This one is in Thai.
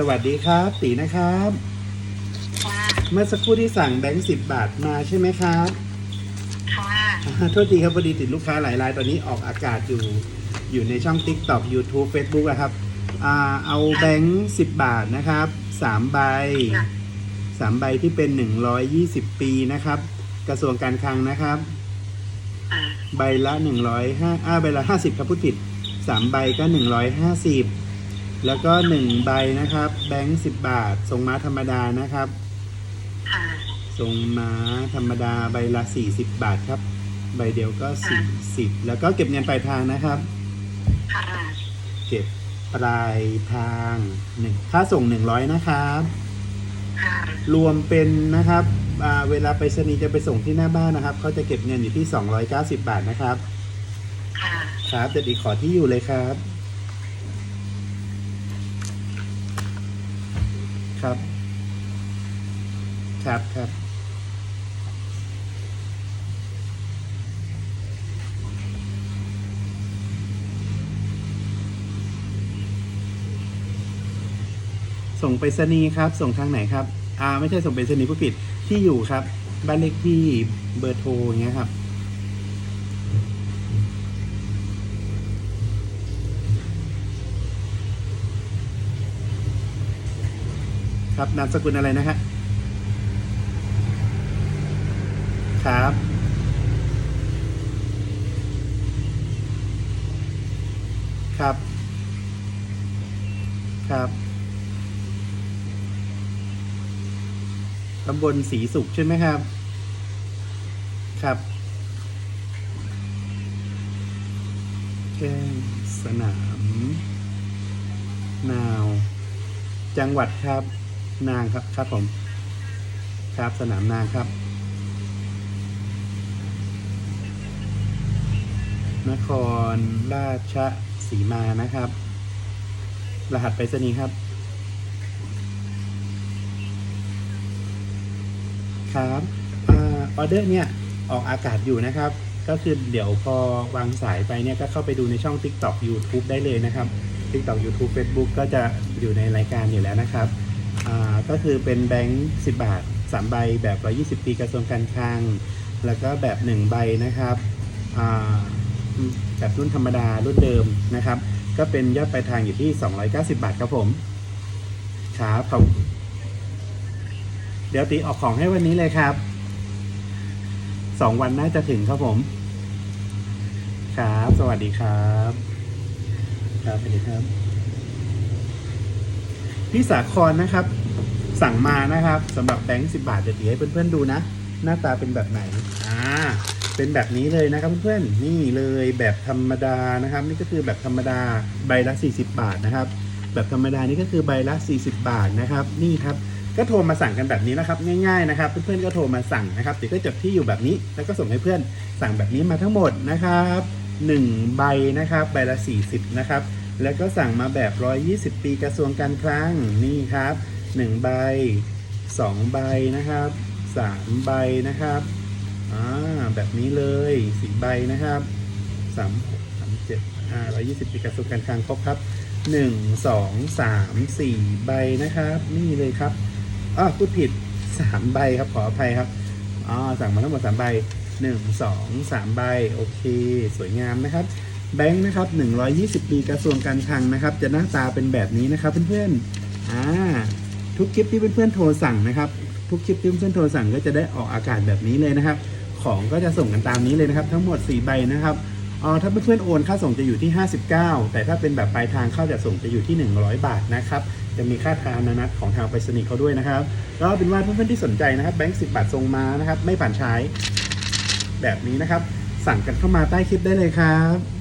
สวัสดีครับ ตีนะครับ ค่ะเมื่อสักครู่ที่สั่งแบงค์สิบบาทมาใช่ไหมครับ ค่ะอ่าโทษทีครับพอดีติดลูกค้าหลายรายตอนนี้ออกอากาศอยู่อยู่ในช่อง TikTok YouTube Facebook อะครับอ่าเอาแบงค์สิบบาทนะครับสามใบค่ะสามใบที่เป็นหนึ่งร้อยยี่สิบปีนะครับ กระทรวงการคลังนะครับ อ่าใบละหนึ่งร้อยห้าอ่าใบละห้าสิบครับพูดผิดสามใบก็หนึ่งร้อยห้าสิบ แล้วก็หนึ่งใบนะครับ แบงค์สิบบาททรงม้าธรรมดานะครับค่ะทรงม้าธรรมดาใบละสี่สิบบาทครับ ใบเดียวก็สี่สิบแล้วก็เก็บเงินปลายทางนะครับ ค่ะเก็บปลายทางหนึ่งค่าส่งหนึ่งร้อยนะครับ ค่ะรวมเป็นนะครับอ่าเวลาไปรษณีย์จะไปส่งที่หน้าบ้านนะครับเขาจะเก็บเงินอยู่ที่290บาทนะครับ ค่ะครับจะดีขอที่อยู่เลยครับ ครับ ครับครับส่งไปรษณีย์ครับ ส่งทางไหนครับ อ่า ไม่ใช่ส่งไปรษณีย์ผู้ผิดที่อยู่ครับ บ้านเลขที่เบอร์โทรอย่างเงี้ยครับ ครับนามสกุลอะไรนะฮะครับ ครับ ครับตำบลศรีสุขใช่ไหมครับ ครับแก้งสนาม นาว จังหวัดครับ นางครับครับผมครับสนามนางครับ นครราชสีมานะครับ รหัสไปรษณีย์ครับ ครับอาออเดอร์เนี่ยออกอากาศอยู่นะครับ ก็คือเดี๋ยวพอวางสายไปเนี่ยก็เข้าไปดูในช่อง TikTok YouTube ได้เลยนะครับ TikTok YouTube Facebook ก็จะอยู่ในรายการอยู่แล้วนะครับ ก็คือเป็นแบงค์10 บาท 3 ใบแบบ 120 ปีกระทรวงการคลัง แล้วก็แบบ 1 ใบนะครับแบบรุ่นธรรมดารุ่นเดิมนะครับ ก็เป็นยอดปลายทางอยู่ที่ 290 บาทครับผมครับผมเดี๋ยวตีออกของให้วันนี้เลยครับสองวันน่าจะถึงครับผม ครับ สวัสดีครับ ครับสวัสดีครับ พี่สาครนะครับ สั่งมานะครับสำหรับแบงค์สิบาทเดี๋ยวตีให้เพื่อนๆดูนะ หน้าตาเป็นแบบไหนอ่าเป็นแบบนี้เลยนะครับเพื่อนๆนี่เลยแบบธรรมดานะครับ นี่ก็คือแบบธรรมดาใบละ 40 บาทนะครับ แบบธรรมดานี่ก็คือใบละ 40 บาทนะครับ นี่ครับก็โทรมาสั่งกันแบบนี้นะครับ ง่ายๆนะครับ เพื่อนๆก็โทรมาสั่งนะครับติก็จดที่อยู่แบบนี้ แล้วก็ส่งให้เพื่อนสั่งแบบนี้มาทั้งหมดนะครับ 1 ใบนะครับ ใบละ 40 นะครับ แล้วก็สั่งมาแบบ 120 ปีกระทรวงการคลังนี่ครับ 1 ใบ 2 ใบนะครับ 3 ใบนะครับอ่าแบบนี้เลย4ใบนะครับ3 6 3 7อ่า120 ปีกระทรวงการคลังครบครับ1 2 3 4 ใบนะครับ นี่เลยครับอ่าพูดผิด 3 ใบครับขออภัยครับอ่าสั่งมาทั้งหมด 3 ใบ 1 2 3 ใบ โอเค สวยงามนะครับ แบงค์นะครับ120 ปีกระทรวงการคลังนะครับ จะหน้าตาเป็นแบบนี้นะครับเพื่อนๆอ่าทุกคลิปที่เพื่อนๆโทรสั่งนะครับ ทุกคลิปที่เพื่อนๆโทรสั่งก็จะได้ออกอากาศแบบนี้เลยนะครับ ของก็จะส่งกันตามนี้เลยนะครับ ทั้งหมด 4 ใบนะครับอ๋อถ้าเพื่อนๆโอนค่าส่งจะอยู่ที่ 59 แต่ถ้าเป็นแบบปลายทางค่าจัดส่งจะอยู่ที่ 100 บาทนะครับ จะมีค่าทานานัดของทางไปรษณีย์เขาด้วยนะครับก็เป็นว่าเพื่อนๆที่สนใจนะครับแบงค์10บาททรงมานะครับ ไม่ผ่านใช้แบบนี้นะครับ สั่งกันเข้ามาใต้คลิปได้เลยครับ